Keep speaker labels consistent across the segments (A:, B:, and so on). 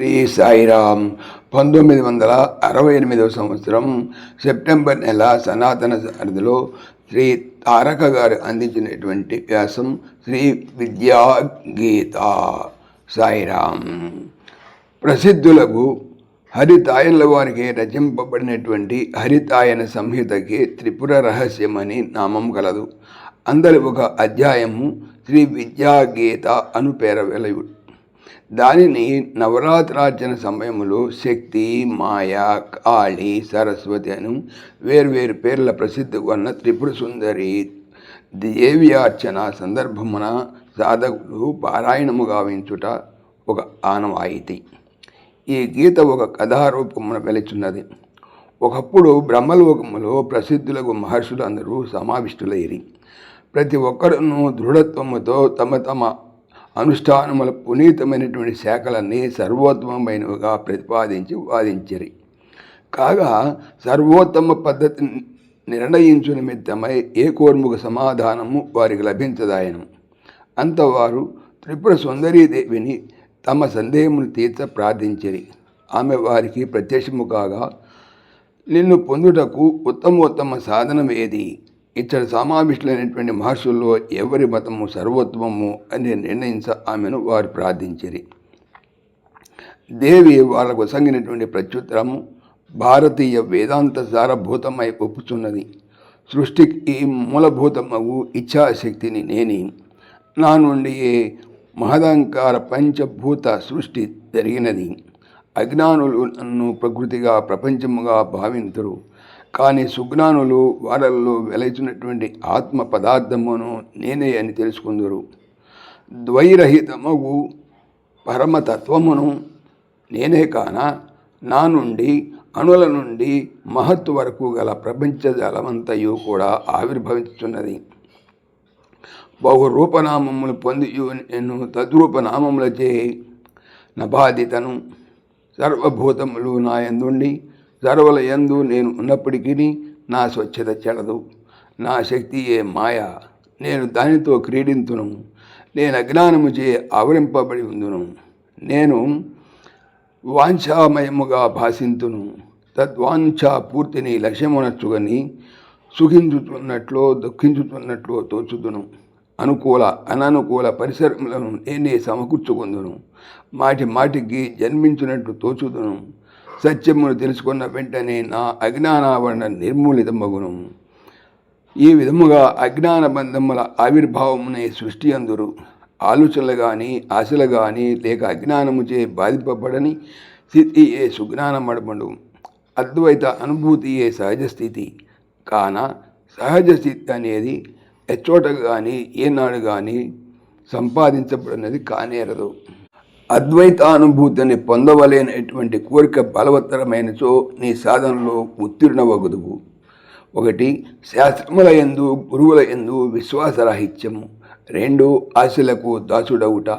A: శ్రీ సాయిరామ్ పంతొమ్మిది వందల అరవై ఎనిమిదవ సంవత్సరం సెప్టెంబర్ నెల సనాతన సారథిలో శ్రీ తారక గారు అందించినటువంటి వ్యాసం శ్రీ విద్యా గీత. సాయిరామ్. ప్రసిద్ధులకు హరితాయన్ల వారికి రచింపబడినటువంటి హరితాయన సంహితకి త్రిపుర రహస్యమని నామం కలదు. అందరి ఒక అధ్యాయము శ్రీ విద్యా గీత అను పేర వెలయు దానిని నవరాత్రార్చన సమయంలో శక్తి మాయ కాళి సరస్వతి అను వేర్వేరు పేర్ల ప్రసిద్ధి ఉన్న త్రిపుర సుందరి దేవి అర్చన సందర్భమున సాధకులు పారాయణము గావించుట ఒక ఆనవాయితీ. ఈ గీత ఒక కథారూపమున వెలుచున్నది. ఒకప్పుడు బ్రహ్మలోకములో ప్రసిద్ధులకు మహర్షులు అందరూ సమావిష్టులైరి. ప్రతి ఒక్కరును దృఢత్వముతో తమ తమ అనుష్ఠానముల పునీతమైనటువంటి శాఖలన్నీ సర్వోత్తమమైనవిగా ప్రతిపాదించి వాదించరి. కాగా సర్వోత్తమ పద్ధతి నిర్ణయించు నిమిత్తమై ఏ కోర్ముఖ సమాధానము వారికి లభించదాయను. అంతవారు త్రిపుర సుందరీదేవిని తమ సందేహమును తీర్చ ప్రార్థించిరి. ఆమె వారికి ప్రత్యక్షము కాగా నిన్ను పొందుటకు ఉత్తమోత్తమ సాధనం ఏది ఇతర సమావిష్టులైనటువంటి మహర్షుల్లో ఎవరి మతము సర్వోత్తమము అని నిర్ణయించ ఆమెను వారు ప్రార్థించిరి. దేవి వాళ్ళకు సంగినటువంటి ప్రత్యుత్తరము భారతీయ వేదాంత సారభూతమై ఒప్పుచున్నది. సృష్టికి ఈ మూలభూతమగు ఇచ్ఛాశక్తిని నేని. నా నుండి ఏ మహదంకార పంచభూత సృష్టి జరిగినది. అజ్ఞానులు నన్ను ప్రకృతిగా ప్రపంచముగా భావింతురు. కానీ సుజ్ఞానులు వాళ్ళల్లో వెలచినటువంటి ఆత్మ పదార్థమును నేనే అని తెలుసుకుందరు. ద్వైరహితమగు పరమతత్వమును నేనే కాన నా నుండి అణుల నుండి మహత్తు వరకు గల ప్రపంచ జలమంతయు కూడా ఆవిర్భవిస్తున్నది బహు రూపనామములు పొంది నేను తద్రూపనామములచే నబాధితను సర్వభూతములు నా ఎందుండి సర్వల యందు నేను ఉన్నప్పటికీ నా స్వచ్ఛత చెడదు. నా శక్తి ఏ మాయ? నేను దానితో క్రీడింతును. నేను అజ్ఞానము చే ఆవరింపబడి ఉందును. నేను వాంఛామయముగా భాషింతును. తద్వాంఛా పూర్తిని లక్ష్యమునచ్చుగని సుఖించుతున్నట్లు దుఃఖించుతున్నట్లు తోచుదును. అనుకూల అననుకూల పరిసరములను నేనే సమకూర్చుకుందును. మాటి మాటికి జన్మించినట్టు తోచుదును. సత్యమును తెలుసుకున్న వెంటనే నా అజ్ఞానావరణ నిర్మూలితమగును. ఈ విధముగా అజ్ఞాన బంధముల ఆవిర్భావమునే సృష్టి అందురు. ఆలోచనలు కానీ ఆశలు కానీ లేక అజ్ఞానముచే బాధింపబడని స్థితి ఏ సుజ్ఞానమడబడు అద్వైత అనుభూతి ఏ సహజ స్థితి. కాన సహజ స్థితి అనేది ఎచ్చోట కానీ ఏనాడు కానీ సంపాదించబడినది కానేరదు. అద్వైతానుభూతిని పొందవలేనటువంటి కోరిక బలవత్తరమైనచో నీ సాధనలో ఉత్తీర్ణవగదువు ఒకటి శాస్త్రముల ఎందు గురువుల ఎందు విశ్వాసరాహిత్యము. రెండు ఆశలకు దాసుడవుట.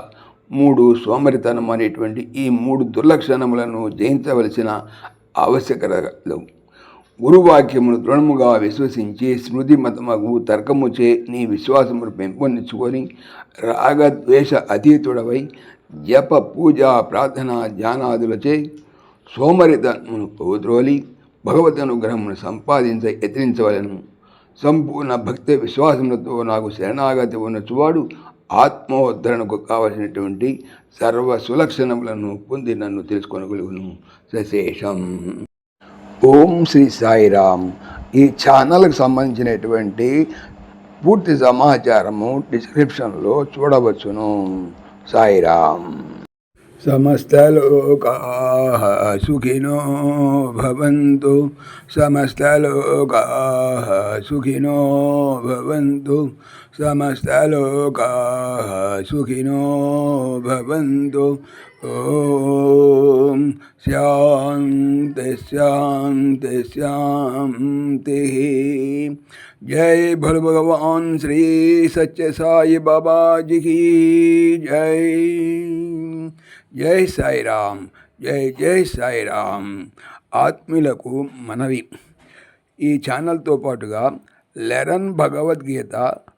A: మూడు సోమరితనం అనేటువంటి ఈ మూడు దుర్లక్షణములను జయించవలసిన ఆవశ్యకతలు గురువాక్యమును దృఢముగా విశ్వసించి స్మృతి మతమగు తర్కముచే నీ విశ్వాసమును పెంపొందించుకొని రాగద్వేష అతీతుడవై జప పూజ ప్రార్థన ధ్యానాదులచే సోమరితమును పోద్రోలి భగవద్ అనుగ్రహమును సంపాదించ యత్నించవలను. సంపూర్ణ భక్తి విశ్వాసములతో నాకు శరణాగతి ఉన్నచువాడు ఆత్మోద్ధరణకు కావలసినటువంటి సర్వ సులక్షణములను పొంది నన్ను తెలుసుకొనగలుగును. సశేషం. ఓం శ్రీ సాయిరామ్. ఈ ఛానల్కి సంబంధించినటువంటి పూర్తి సమాచారము డిస్క్రిప్షన్లో చూడవచ్చును. సాయిరామ్. సమస్తలోకా సుఖినో భవంతు. సమస్తలోకా సుఖినో భవంతు. సమస్తలోకా సుఖినో భవంతు ఓం శాంతి శాంతి శాంతి जय भोले भगवान श्री सच्चे साई बाबा जी की जय జై సాయిరామ్ జై జై సాయిరామ్ ఆత్మీయులకు మనవి ఈ ఛానల్తో పాటుగా లెరన్ భగవద్గీత